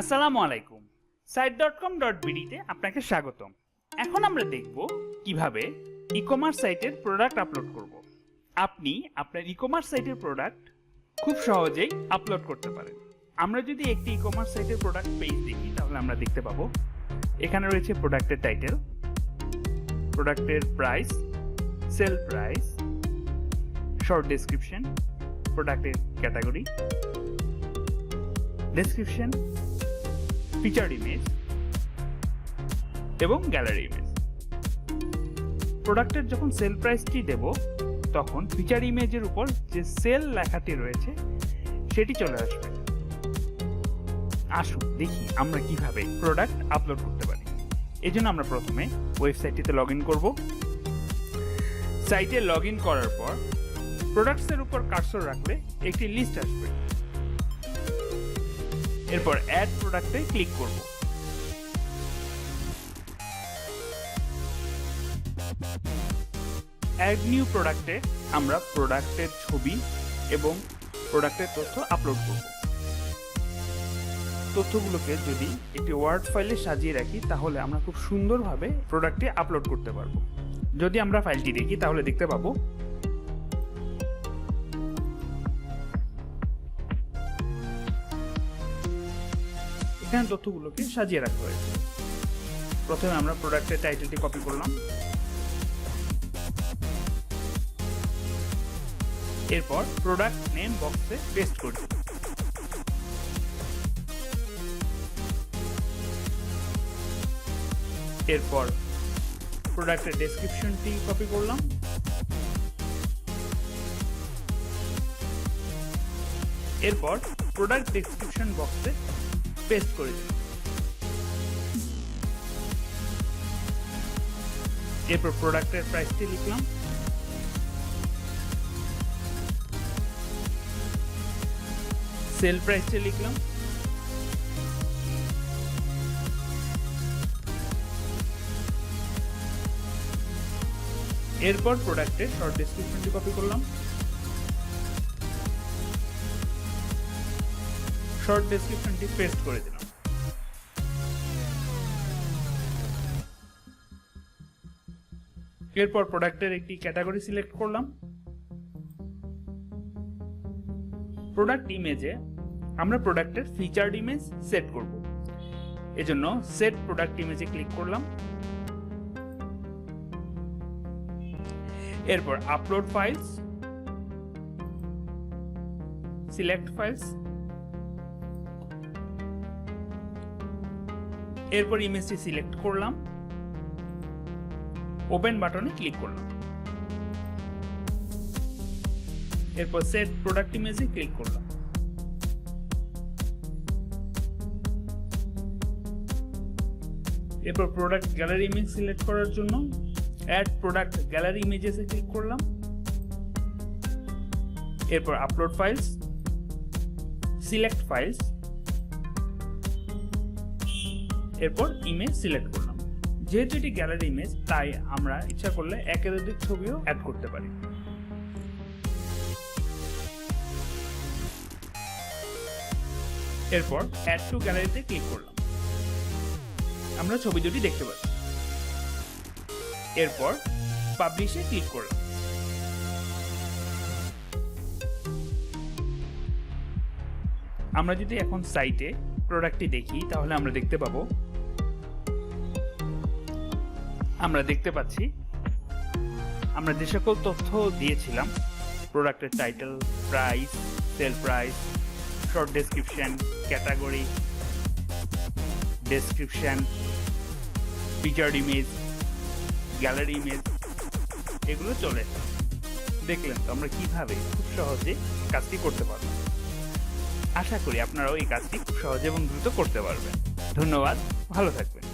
আসসালামু আলাইকুম। Site dot com dot বিডিতে আপনাকে স্বাগতম। এখন আমরা দেখব কীভাবে ই কমার্স সাইটের প্রোডাক্ট আপলোড করব। আপনি আপনার ই কমার্স সাইটের প্রোডাক্ট খুব সহজেই আপলোড করতে পারেন। আমরা যদি একটি ই কমার্স সাইটের প্রোডাক্ট পেজ দেখি, তাহলে আমরা দেখতে পাবো, এখানে রয়েছে প্রোডাক্টের টাইটেল প্রোডাক্টের price sale price short description প্রোডাক্টের ক্যাটাগরি ডেসক্রিপশন ফিচার ইমেজ এবং গ্যালারি ইমেজ প্রোডাক্টের যখন সেল প্রাইসটি দেব, তখন ফিচার ইমেজের উপর যে সেল লেখাটি রয়েছে, সেটি চলে আসবে। আসুন দেখি আমরা কীভাবে প্রোডাক্ট আপলোড করতে পারি। এই জন্য আমরা প্রথমে ওয়েবসাইটটিতে লগ ইন করব। সাইটে লগ ইন করার পর প্রোডাক্টসের উপর কার্সর রাখলে একটি লিস্ট আসবে। এরপর অ্যাড প্রোডাক্টে ক্লিক করব। অ্যাড নিউ প্রোডাক্টে আমরা প্রোডাক্টের ছবি এবং প্রোডাক্টের তথ্য আপলোড করব। তথ্যগুলোকে যদি একটি ওয়ার্ড ফাইলে সাজিয়ে রাখি, তাহলে আমরা খুব সুন্দরভাবে প্রোডাক্টটি আপলোড করতে পারব। যদি আমরা ফাইলটি দেখি, তাহলে দেখতে পাবো এখানে তথ্যগুলোকে সাজিয়ে রাখা হয়েছে। প্রথমে আমরা প্রোডাক্টের টাইটেলটি কপি করলাম। এরপর প্রোডাক্ট নেম বক্সে পেস্ট করি এরপর প্রোডাক্টের ডেসক্রিপশনটি কপি করলাম। এরপর প্রোডাক্ট ডেসক্রিপশন বক্সে পেস্ট করে দিন। এরপর প্রোডাক্টের প্রাইসটি লিখলাম। সেল প্রাইসটি লিখলাম। এরপর প্রোডাক্টের শর্ট ডেসক্রিপশনটি কপি করলাম। শর্ট ডেসক্রিপশনটি পেস্ট করে দিলাম। এরপর প্রোডাক্টের একটি ক্যাটাগরি সিলেক্ট করলাম। প্রোডাক্ট ইমেজে আমরা প্রোডাক্টের ফিচার্ড ইমেজ সেট করব। এজন্য সেট প্রোডাক্ট ইমেজে ক্লিক করলাম। এরপর আপলোড ফাইলস সিলেক্ট ফাইলস এরপর ইমেজটি সিলেক্ট করলাম। ওপেন বাটনে ক্লিক করলাম। এরপর সেট প্রোডাক্ট ইমেজে ক্লিক করলাম। এরপর প্রোডাক্ট গ্যালারি ইমেজ সিলেক্ট করার জন্য অ্যাড প্রোডাক্ট গ্যালারি ইমেজেসে ক্লিক করলাম। এরপর আপলোড ফাইলস সিলেক্ট ফাইলস এরপর ইমেজ সিলেক্ট করলাম। যেহেতু এটি গ্যালারি ইমেজ তাই আমরা ইচ্ছা করলে একের অধিক ছবিও অ্যাড করতে পারি। এরপর অ্যাড টু গ্যালারিতে ক্লিক করলাম। আমরা ছবি দুটি দেখতে পাচ্ছি। এরপর পাবলিশে ক্লিক করলাম। আমরা যদি এখন সাইটে প্রোডাক্টটি দেখি, তাহলে আমরা দেখতে পাবো। আমরা দেখতে পাচ্ছি, আমরা যে সকল তথ্য দিয়েছিলাম প্রোডাক্টের title price sale price short description category description featured image gallery image এগুলো চলে দেখলেন তো আমরা কীভাবে খুব সহজে কাজটি করতে পারব। আশা করি আপনারাও এই কাজটি খুব সহজে এবং দ্রুত করতে পারবেন। ধন্যবাদ ভালো থাকবেন।